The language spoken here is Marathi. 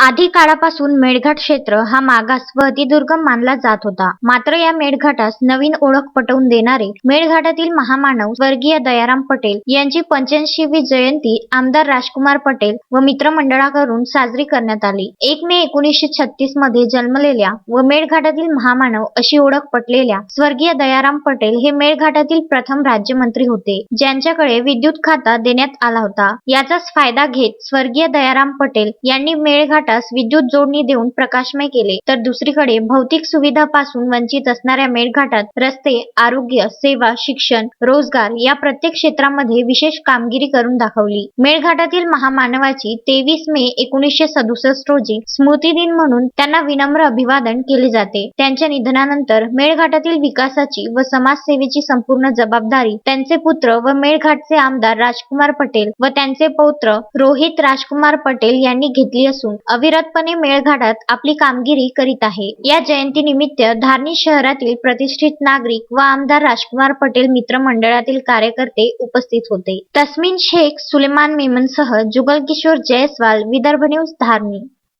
आधी काळापासून मेळघाट क्षेत्र हा मागास व अतिदुर्गम मानला जात होता. मात्र या मेळघाटास नवीन ओळख पटवून देणारे मेळघाटातील महामानव स्वर्गीय दयाराम पटेल यांची पंच्याऐंशीवी जयंती आमदार राजकुमार पटेल व मित्रमंडळाकडून साजरी करण्यात आली. एक मे एकोणीसशे छत्तीसमध्ये जन्मलेल्या व मेळघाटातील महामानव अशी ओळख पटलेल्या स्वर्गीय दयाराम पटेल हे मेळघाटातील प्रथम राज्यमंत्री होते ज्यांच्याकडे विद्युत खाता देण्यात आला होता. याचाच फायदा घेत स्वर्गीय दयाराम पटेल यांनी मेळघाट मेळघाटास विद्युत जोडणी देऊन प्रकाशमय केले. तर दुसरीकडे भौतिक सुविधापासून वंचित असणाऱ्या मेळघाटात रस्ते आरोग्य सेवा शिक्षण रोजगार या प्रत्येक क्षेत्रामध्ये विशेष कामगिरी करून दाखवली. मेळघाटातील महामानवाची तेवीस मे एकोणीसशे सदुसष्ट रोजी स्मृती दिन म्हणून त्यांना विनम्र अभिवादन केले जाते. त्यांच्या निधनानंतर मेळघाटातील विकासाची व समाजसेवेची संपूर्ण जबाबदारी त्यांचे पुत्र व मेळघाटचे आमदार राजकुमार पटेल व त्यांचे पौत्र रोहित राजकुमार पटेल यांनी घेतली असून अविरतपणे मेळघाटात आपली कामगिरी करीत आहे. या जयंतीनिमित्त धारणी शहरातील प्रतिष्ठित नागरिक व आमदार राजकुमार पटेल मित्र मंडळातील कार्यकर्ते उपस्थित होते. तस्मिन शेख सुलेमान मेमनसह जुगल किशोर जयस्वाल विदर्भ न्यूज धारणी.